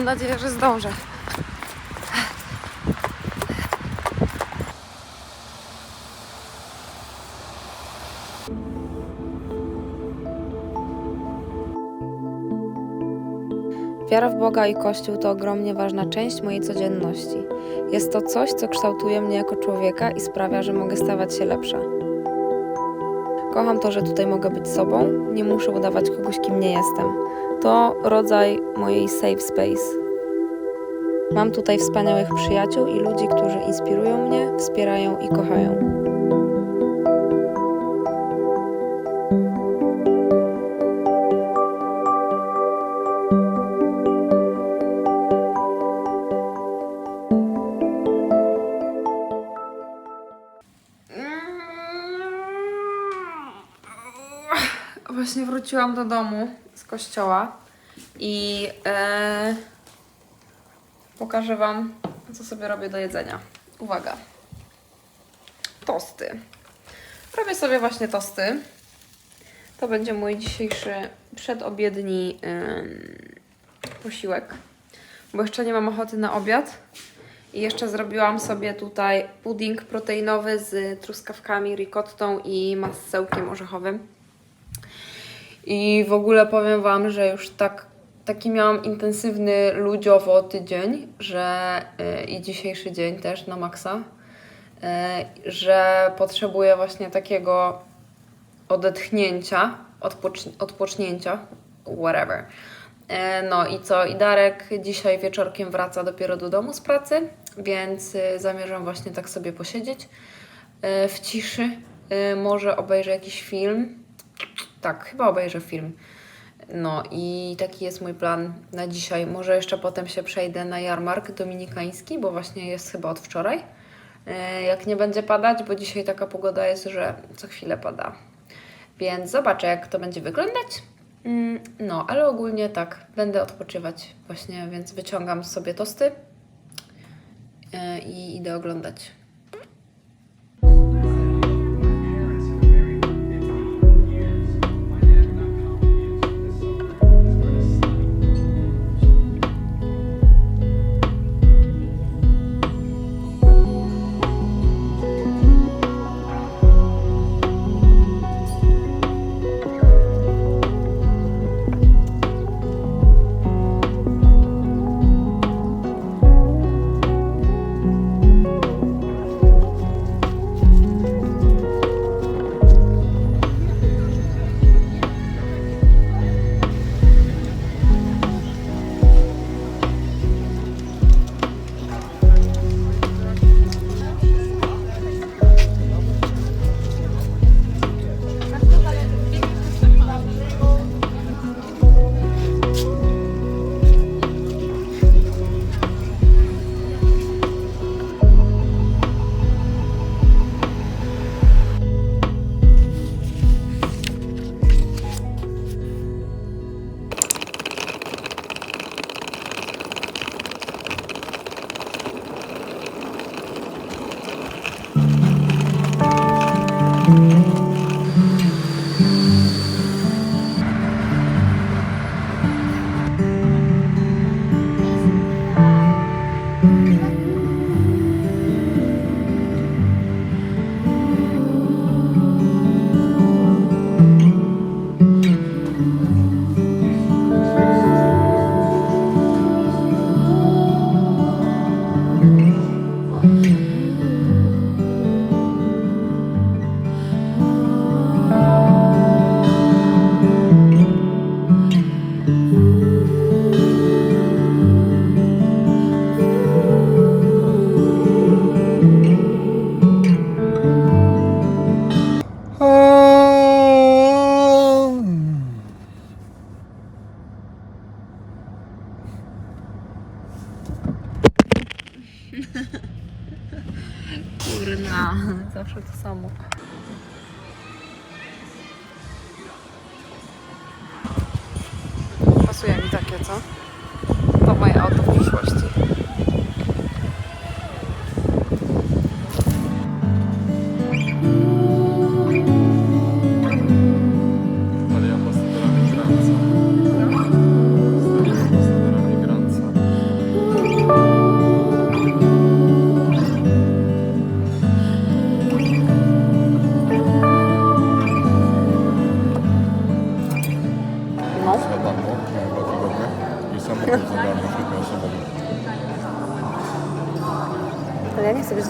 Mam nadzieję, że zdążę. Wiara w Boga i Kościół to ogromnie ważna część mojej codzienności. Jest to coś, co kształtuje mnie jako człowieka i sprawia, że mogę stawać się lepsza. Kocham to, że tutaj mogę być sobą, nie muszę udawać kogoś, kim nie jestem. To rodzaj mojej safe space. Mam tutaj wspaniałych przyjaciół i ludzi, którzy inspirują mnie, wspierają i kochają. Wróciłam do domu z kościoła i e, pokażę Wam, co sobie robię do jedzenia. Uwaga. Tosty. Robię sobie właśnie tosty. To będzie mój dzisiejszy przedobiedni em, posiłek, bo jeszcze nie mam ochoty na obiad. I jeszcze zrobiłam sobie tutaj pudding proteinowy z truskawkami, ricottą i masełkiem orzechowym. I w ogóle powiem Wam, że już tak, taki miałam intensywny ludziowo tydzień, że yy, i dzisiejszy dzień też na maksa, yy, że potrzebuję właśnie takiego odetchnięcia, odpocz- odpocznięcia, whatever. E, No i co? I Darek dzisiaj wieczorkiem wraca dopiero do domu z pracy, więc zamierzam właśnie tak sobie posiedzieć w ciszy. Może obejrzę jakiś film. Tak, chyba obejrzę film. No i taki jest mój plan na dzisiaj. Może jeszcze potem się przejdę na jarmark dominikański, bo właśnie jest chyba od wczoraj. E, Jak nie będzie padać, bo dzisiaj taka pogoda jest, że co chwilę pada. Więc zobaczę, jak to będzie wyglądać. Mm, No, ale ogólnie tak, będę odpoczywać właśnie, więc wyciągam sobie tosty e, i idę oglądać.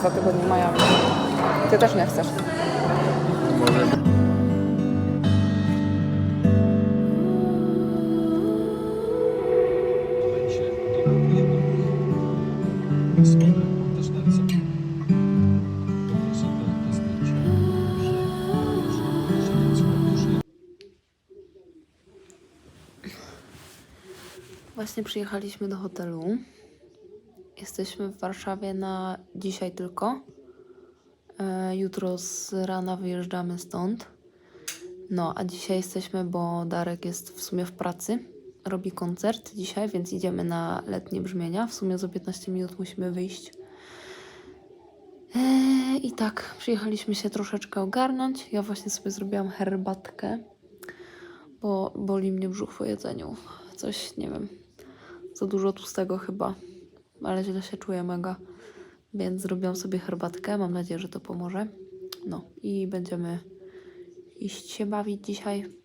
Dwa tygodnie Miami. Ty też nie chcesz. Właśnie przyjechaliśmy do hotelu. Jesteśmy w Warszawie na dzisiaj tylko. E, jutro z rana wyjeżdżamy stąd. No, a dzisiaj jesteśmy, bo Darek jest w sumie w pracy. Robi koncert dzisiaj, więc idziemy na letnie brzmienia. W sumie za 15 minut musimy wyjść. E, I tak, przyjechaliśmy się troszeczkę ogarnąć. Ja właśnie sobie zrobiłam herbatkę, bo boli mnie brzuch po jedzeniu. Coś, nie wiem, za dużo tłustego chyba, ale źle się czuję mega. Więc zrobiłam sobie herbatkę, mam nadzieję, że to pomoże. No i będziemy iść się bawić dzisiaj.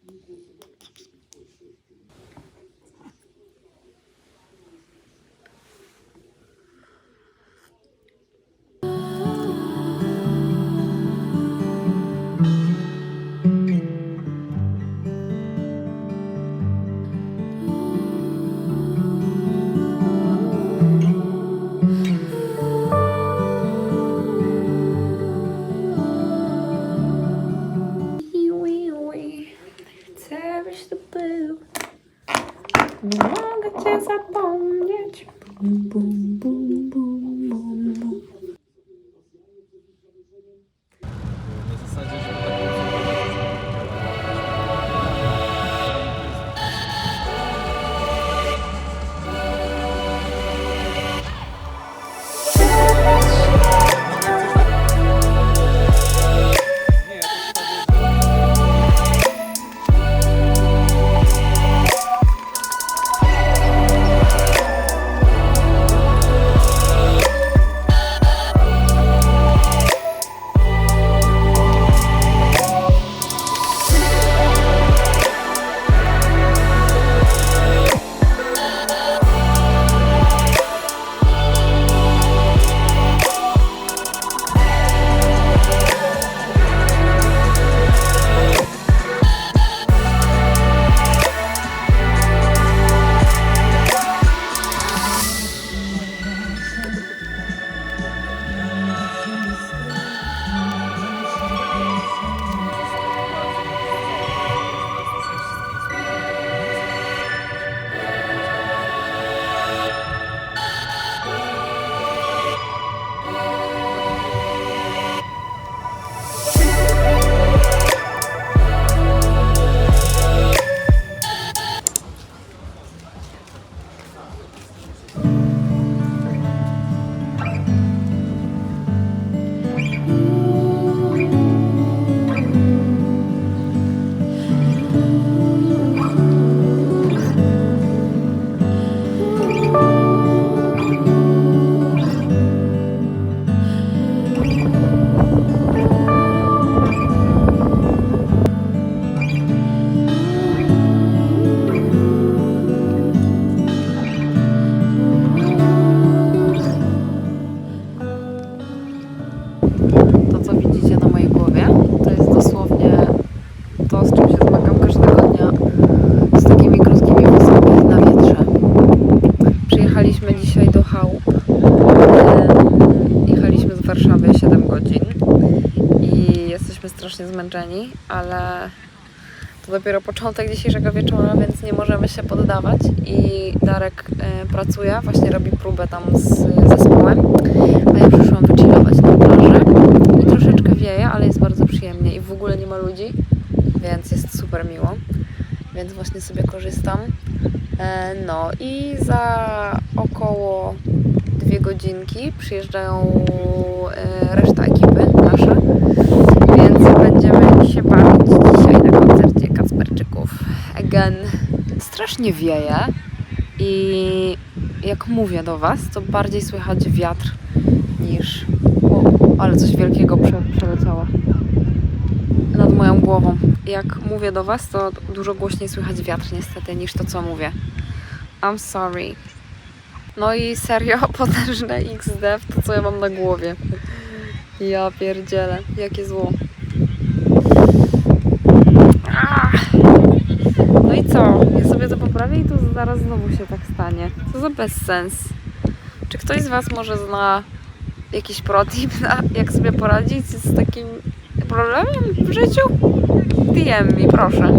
Strasznie zmęczeni, ale to dopiero początek dzisiejszego wieczora, więc nie możemy się poddawać. I Darek e, pracuje, właśnie robi próbę tam z zespołem, a ja przyszłam wychillować na plażę. I troszeczkę wieje, ale jest bardzo przyjemnie i w ogóle nie ma ludzi, więc jest super miło. Więc właśnie sobie korzystam. E, No i za około dwie godzinki przyjeżdżają e, reszta ekipy nasza, więc będziemy się bawić dzisiaj na koncercie Kacperczyków. Again. Strasznie wieje i jak mówię do Was, to bardziej słychać wiatr niż... O, ale coś wielkiego prze, przeleciało. Nad moją głową. Jak mówię do Was, to dużo głośniej słychać wiatr niestety niż to, co mówię. I'm sorry. No i serio potężne XD to, co ja mam na głowie. Ja pierdzielę, jakie zło. Ach. No i co? To poprawię i tu zaraz znowu się tak stanie. Co za bezsens. Czy ktoś z Was może zna jakiś protip, na jak sobie poradzić z takim problemem w życiu? DM mi, proszę.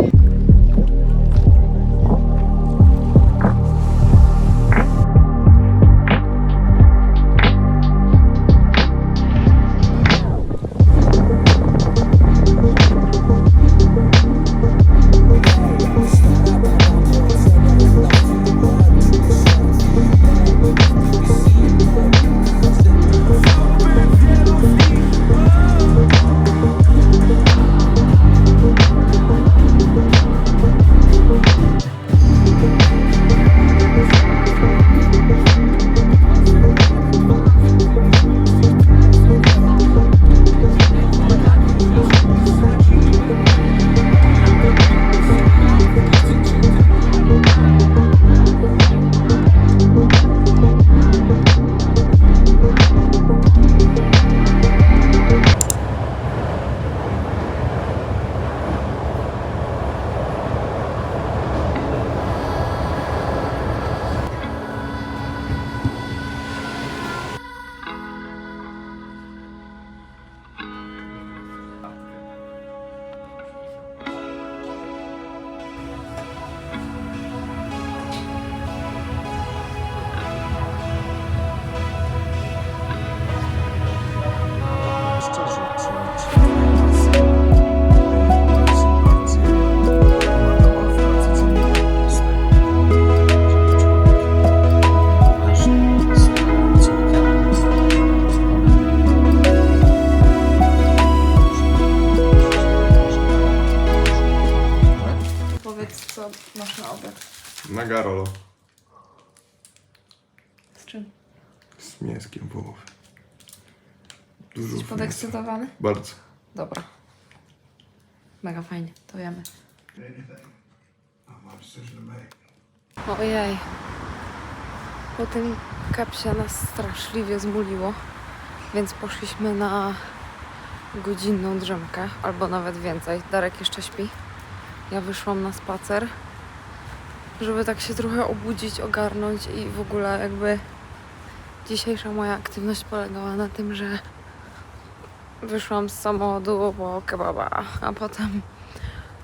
Mega rolo. Z czym? Z mięskiem wołowym. Dużo Jesteś mięsa. podekscytowany? Bardzo. Dobra. Mega fajnie, to jemy. Ojej. Po tym kapsie nas straszliwie zmuliło, więc poszliśmy na godzinną drzemkę, albo nawet więcej. Darek jeszcze śpi. Ja wyszłam na spacer, żeby tak się trochę obudzić, ogarnąć i w ogóle jakby dzisiejsza moja aktywność polegała na tym, że wyszłam z samochodu po kebaba, a potem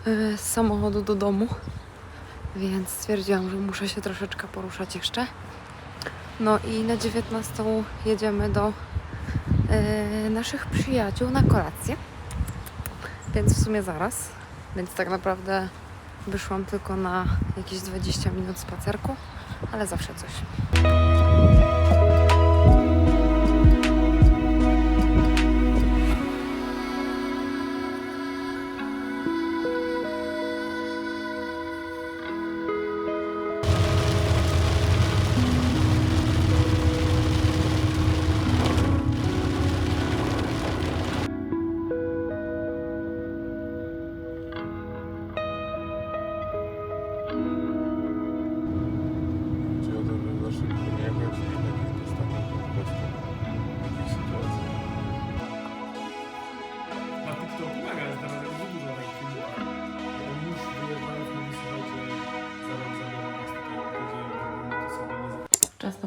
y, z samochodu do domu, więc stwierdziłam, że muszę się troszeczkę poruszać jeszcze. No i na 19 jedziemy do y, naszych przyjaciół na kolację, więc w sumie zaraz. Więc tak naprawdę wyszłam tylko na jakieś 20 minut spacerku, ale zawsze coś.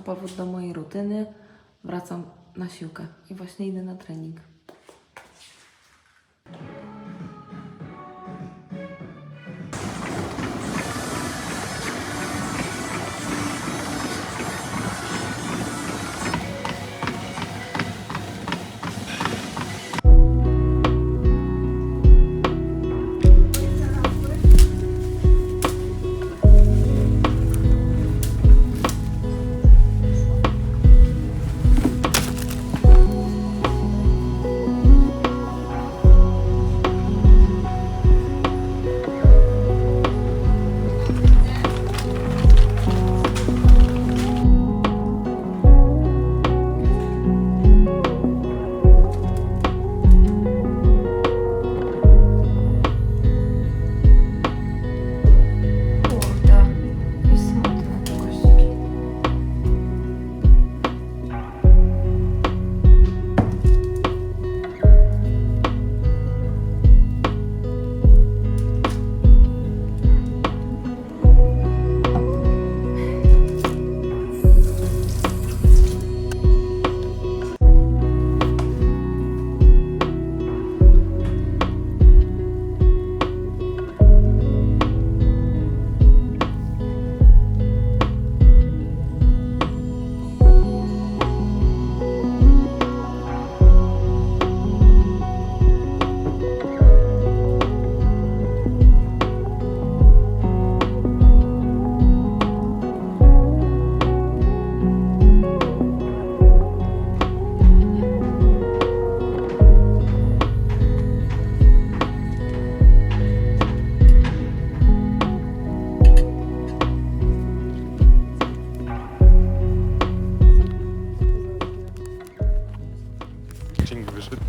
Powrót do mojej rutyny. Wracam na siłkę i właśnie idę na trening.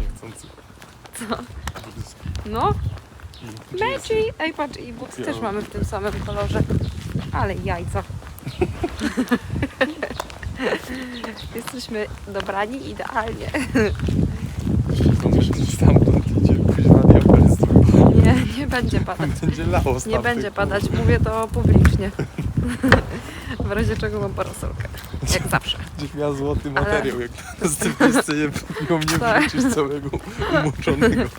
niechcący. Co? No, I Ej, patrz, i Books też mamy w tym samym kolorze. Ale jajca. Jesteśmy dobrani idealnie. To idzie. Nie, nie będzie padać. Będzie lało Nie będzie padać, mówię to publicznie. W razie czego mam parasolkę. Jak zawsze. Będziesz miała złoty materiał, jak na następnej scenie ją nie Tak. wrzucisz całego umoczonego.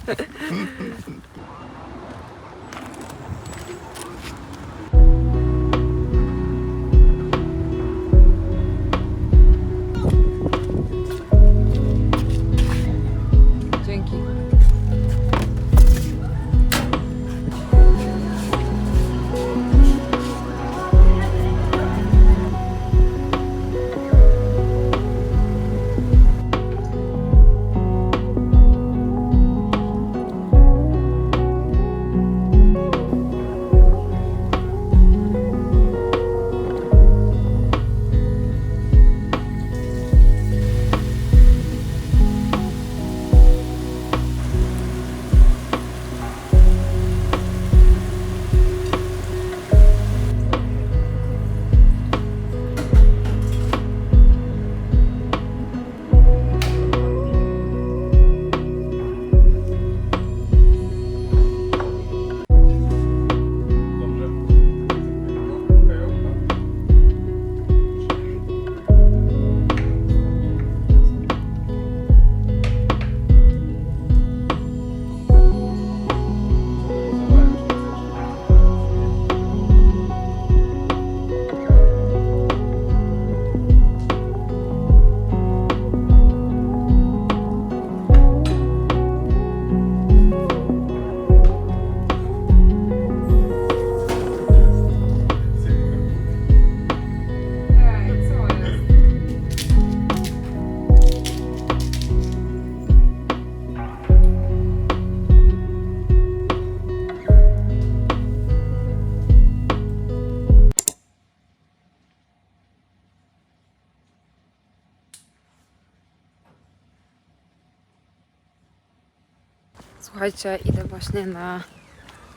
Słuchajcie, idę właśnie na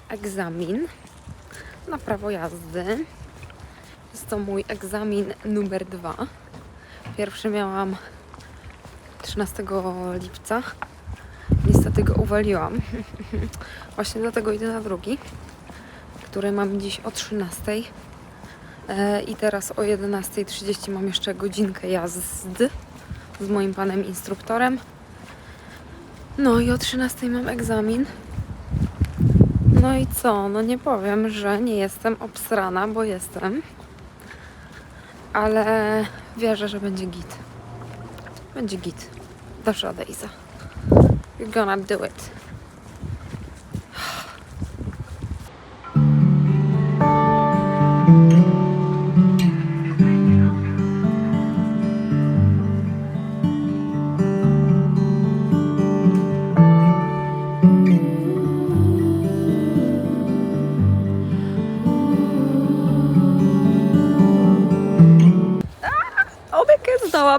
egzamin na prawo jazdy. Jest to mój egzamin numer dwa. Pierwszy miałam 13 lipca. Niestety go uwaliłam. Właśnie dlatego idę na drugi, który mam dziś o 13. E, I teraz o 11.30 mam jeszcze godzinkę jazdy z moim panem instruktorem. No i o 13 mam egzamin. No i co? No nie powiem, że nie jestem obsrana, bo jestem. Ale wierzę, że będzie git. Będzie git. Dasz radę, Iza. You're gonna do it.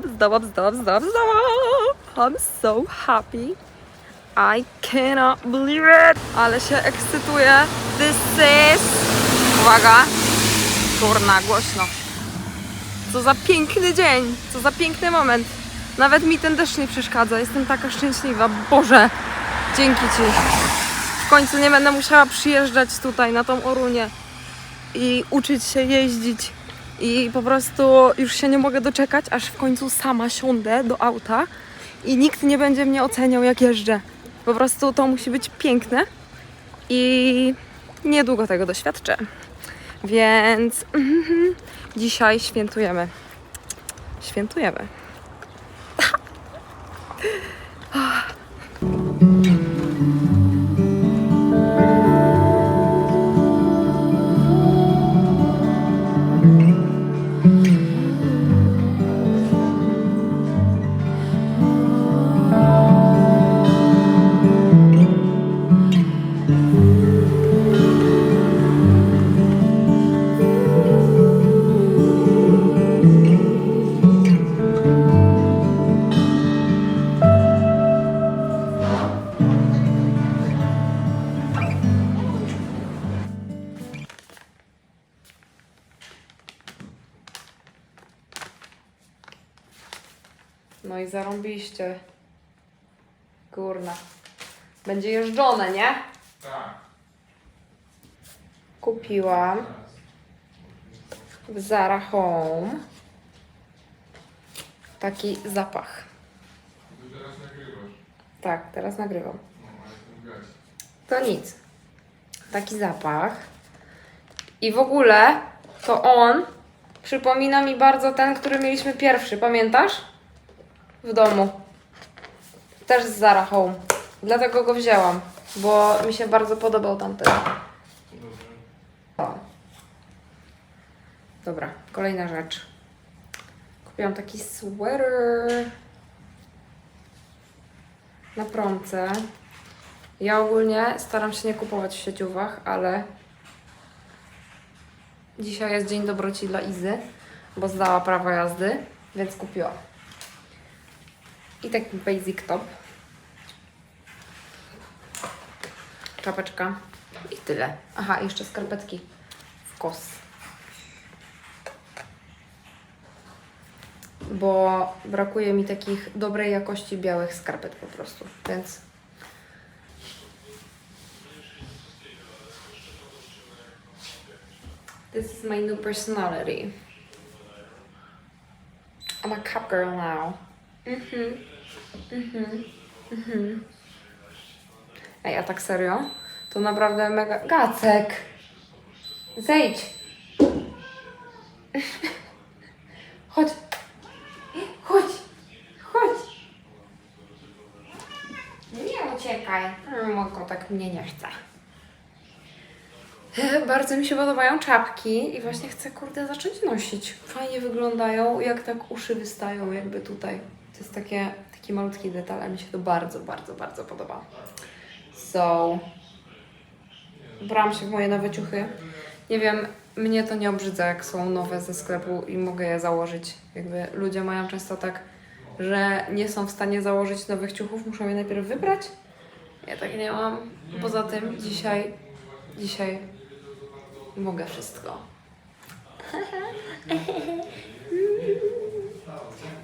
Zdałam, zdałam, zdałam, zdałam. I'm so happy. I cannot believe it. Ale się ekscytuję. This is... Uwaga. Kurna, głośno. Co za piękny dzień. Co za piękny moment. Nawet mi ten deszcz nie przeszkadza. Jestem taka szczęśliwa. Boże. Dzięki Ci. W końcu nie będę musiała przyjeżdżać tutaj na tą Orunię i uczyć się jeździć. I po prostu już się nie mogę doczekać, aż w końcu sama siądę do auta i nikt nie będzie mnie oceniał, jak jeżdżę. Po prostu to musi być piękne i niedługo tego doświadczę. Więc dzisiaj świętujemy. Świętujemy. Będzie jeżdżone, nie? Tak. Kupiłam w Zara Home taki zapach. Ty teraz nagrywasz. Tak, teraz nagrywam. No, ale jestem gaś. To nic. Taki zapach. I w ogóle to on przypomina mi bardzo ten, który mieliśmy pierwszy. Pamiętasz? W domu. Też z Zara Home. Dlatego go wzięłam, bo mi się bardzo podobał tamten. Dobra, kolejna rzecz. Kupiłam taki sweater na promce. Ja ogólnie staram się nie kupować w sieciówach, ale dzisiaj jest dzień dobroci dla Izy, bo zdała prawo jazdy, więc kupiłam. I taki basic top. Czapeczka. I tyle. Aha, jeszcze skarpetki w kos. Bo brakuje mi takich dobrej jakości białych skarpet po prostu, więc This is my new personality. I'm a cup girl now. Mhm. Mhm. Mhm. Ej, a tak serio? To naprawdę mega... Gacek! Zejdź! Chodź! Chodź! Chodź! Nie uciekaj. Mój kotek mnie nie chce. Bardzo mi się podobają czapki i właśnie chcę, kurde, zacząć nosić. Fajnie wyglądają, jak tak uszy wystają jakby tutaj. To jest takie, taki malutki detal, a mi się to bardzo, bardzo, bardzo podoba. So, brałam się w moje nowe ciuchy. Nie wiem, mnie to nie obrzydza, jak są nowe ze sklepu i mogę je założyć. Jakby ludzie mają często tak, że nie są w stanie założyć nowych ciuchów, muszą je najpierw wybrać. Ja tak nie mam. Poza tym dzisiaj, dzisiaj mogę wszystko.